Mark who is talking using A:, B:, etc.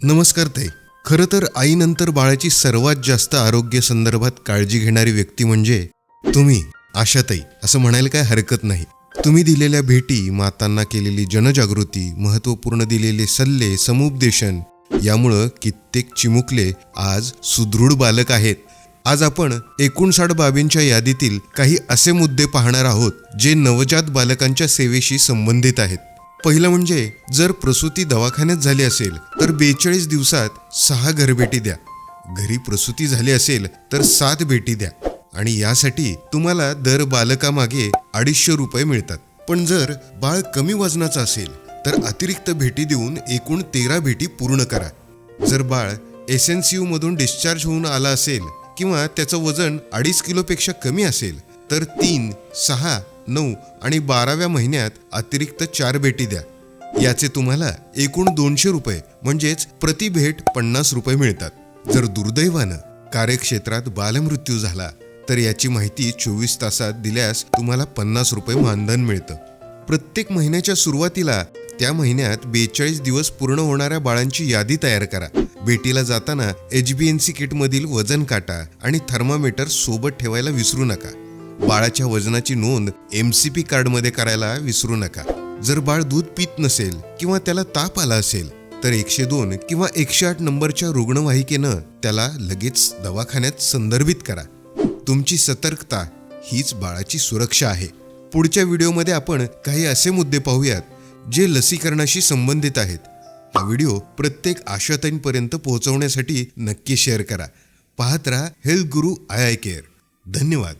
A: नमस्कार ते खरं तर आईनंतर बाळाची सर्वात जास्त आरोग्य संदर्भात काळजी घेणारी व्यक्ती म्हणजे तुम्ही आशाताई असं म्हणायला काय हरकत नाही. तुम्ही दिलेल्या भेटी मातांना केलेली जनजागृती महत्त्वपूर्ण दिलेले सल्ले समुपदेशन यामुळं कित्येक चिमुकले आज सुदृढ बालक आहेत. आज आपण एकोणसाठ बाबींच्या यादीतील काही असे मुद्दे पाहणार आहोत जे नवजात बालकांच्या सेवेशी संबंधित आहेत. पहिलं म्हणजे जर प्रसूती दवाखान्यात झाली असेल तर बेचाळीस दिवसात सहा घरबेटी द्या. घरी प्रसूती झाली असेल तर सात भेटी द्या. आणि यासाठी तुम्हाला दर बालकामागे अडीचशे रुपये मिळतात. पण जर बाळ कमी वजनाचं असेल तर अतिरिक्त भेटी देऊन एकूण तेरा भेटी पूर्ण करा. जर बाळ एस एन सी मधून डिस्चार्ज होऊन आला असेल किंवा त्याचं वजन अडीच किलोपेक्षा कमी असेल तर तीन सहा नऊ आणि बाराव्या महिन्यात अतिरिक्त चार भेटी द्या. याचे तुम्हाला एकूण दोनशे रुपये म्हणजेच प्रति भेट पन्नास रुपये मिळतात. जर दुर्दैवानं कार्यक्षेत्रात बालमृत्यू झाला तर याची माहिती चोवीस तासात दिल्यास तुम्हाला पन्नास रुपये मानधन मिळतं. प्रत्येक महिन्याच्या सुरुवातीला त्या महिन्यात बेचाळीस दिवस पूर्ण होणाऱ्या बाळांची यादी तयार करा. भेटीला जाताना एच बी एन सी किटमधील वजन काटा आणि थर्मामीटर सोबत ठेवायला विसरू नका. बाळाच्या वजनाची नोंद एम सी पी कार्डमध्ये करायला विसरू नका. जर बाळ दूध पित नसेल किंवा त्याला ताप आला असेल तर एकशे दोन किंवा एकशे आठ नंबरच्या रुग्णवाहिकेनं त्याला लगेच दवाखान्यात संदर्भित करा. तुमची सतर्कता हीच बाळाची सुरक्षा आहे. पुढच्या व्हिडिओमध्ये आपण काही असे मुद्दे पाहूयात जे लसीकरणाशी संबंधित आहेत. हा व्हिडिओ प्रत्येक आशाताईंपर्यंत पोहोचवण्यासाठी नक्की शेअर करा. पाहत राहा health Guru I I care. धन्यवाद.